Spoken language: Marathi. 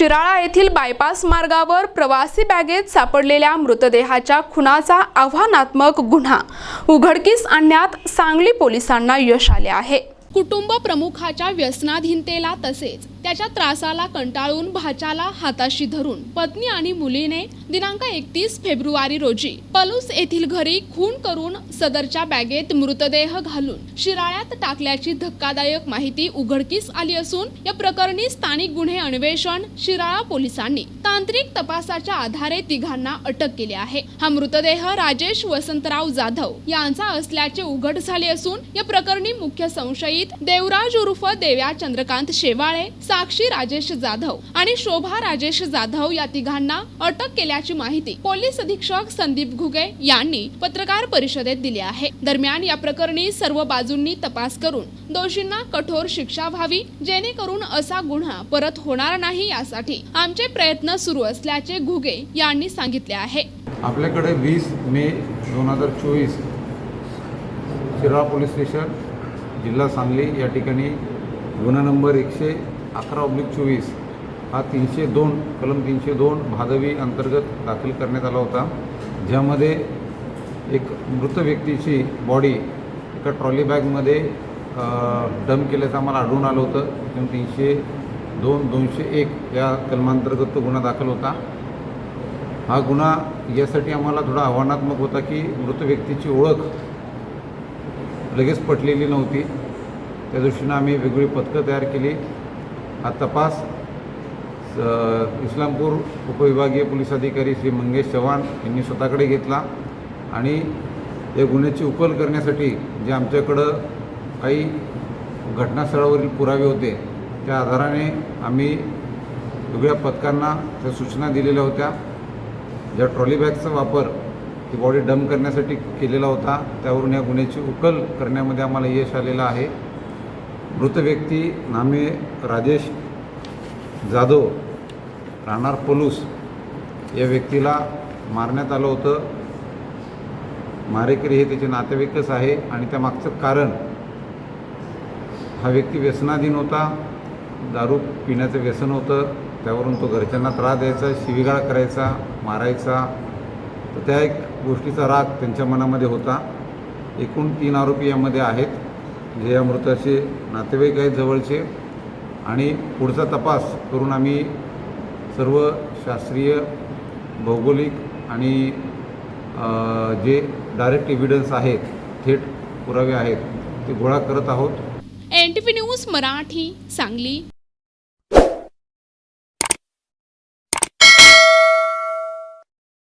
शिराळा येथील बायपास मार्गावर प्रवासी बॅगेत सापडलेल्या मृतदेहाच्या खुनाचा आव्हानात्मक गुन्हा. उघडकीस आणण्यात सांगली पोलिसांना यश आले आहे. कुटुंब प्रमुखाच्या व्यसनाधीनतेला तसेच त्याच्या त्रासाला कंटाळून भाच्याला हाताशी धरून पत्नी आणि मुलीने दिनांक एकतीस फेब्रुवारी रोजी पलूस येथील घरी खून करून सदरच्या बॅगेत मृतदेह घालून शिराळ्यात टाकल्याची धक्कादायक माहिती उघडकीस आली असून या प्रकरणी स्थानिक गुन्हे अन्वेषण शिराळा पोलिसांनी तांत्रिक तपासाच्या आधारे तिघांना अटक केली आहे. हा मृतदेह राजेश वसंतराव जाधव यांचा असल्याचे उघड झाले असून या प्रकरणी मुख्य संशयित देवराज उर्फ देव्या चंद्रकांत शेवाळे साक्षी राजेश जाधव आणि शोभा राजेश जाधव या तिघांना अटक केल्याची माहिती पोलीस अधीक्षक संदीप घुगे यांनी पत्रकार परिषदेत दिली आहे. दरम्यान या प्रकरणी सर्व बाजूंनी तपास करून दोषींना कठोर शिक्षा व्हावी जेणेकरून असा गुन्हा परत होणार नाही यासाठी आमचे प्रयत्न सुरू असल्याचे घुगे यांनी सांगितले आहे. आपल्याकडे वीस मे दोन हजार चोवीस शिराळा पोलीस स्टेशन जिल्हा सांगली या ठिकाणी गुन्हा नंबर एकशे अकरा ऑब्लिक चोवीस हा तीनशे दोन कलम तीनशे दोन भादवी अंतर्गत दाखल करण्यात आला होता. ज्यामध्ये एक मृत व्यक्तीची बॉडी एका ट्रॉली बॅगमध्ये डम केल्याचं आम्हाला आढळून आलं होतं. त्यामुळे तीनशे दोन दोनशे एक या कलमांतर्गत तो गुन्हा दाखल होता. हा गुन्हा यासाठी आम्हाला थोडा आव्हानात्मक होता की मृत व्यक्तीची ओळख लगेच पटलेली नव्हती. त्या दृष्टीनं आम्ही वेगळी पथकं तयार केली. हा तपास स- इस्लामपूर उपविभागीय पोलीस अधिकारी श्री मंगेश चव्हाण यांनी स्वतःकडे घेतला आणि या गुन्ह्याची उकल करण्यासाठी जे आमच्याकडं काही घटनास्थळावरील पुरावे होते त्या आधाराने आम्ही वेगळ्या पथकांना त्या सूचना दिलेल्या होत्या. ज्या ट्रॉली बॅगचा वापर ती बॉडी डंप करण्यासाठी केलेला होता त्यावरून या गुन्ह्याची उकल करण्यामध्ये आम्हाला यश आलेलं आहे. मृत व्यक्ती नामे राजेश जाधव राहणार पलूस. या व्यक्तीला मारण्यात आलं होतं. मारेकरी हे त्याचे नातेवाईकच आहे आणि त्यामागचं कारण हा व्यक्ती व्यसनाधीन होता. दारू पिण्याचं व्यसन होतं. त्यावरून तो घरच्यांना त्रास द्यायचा शिवीगाळ करायचा मारायचा. तर त्या एक गोष्टीचा राग त्यांच्या मनामध्ये होता. एकूण तीन आरोपी यामध्ये आहेत. जे या मृताचे नातेवाईक आहेत जवळचे आणि पुढचा तपास करून आम्ही सर्व शास्त्रीय भौगोलिक आणि जे डायरेक्ट एव्हिडन्स आहेत थेट पुरावे आहेत ते गोळा करत आहोत. N T P news Marathi Sangli.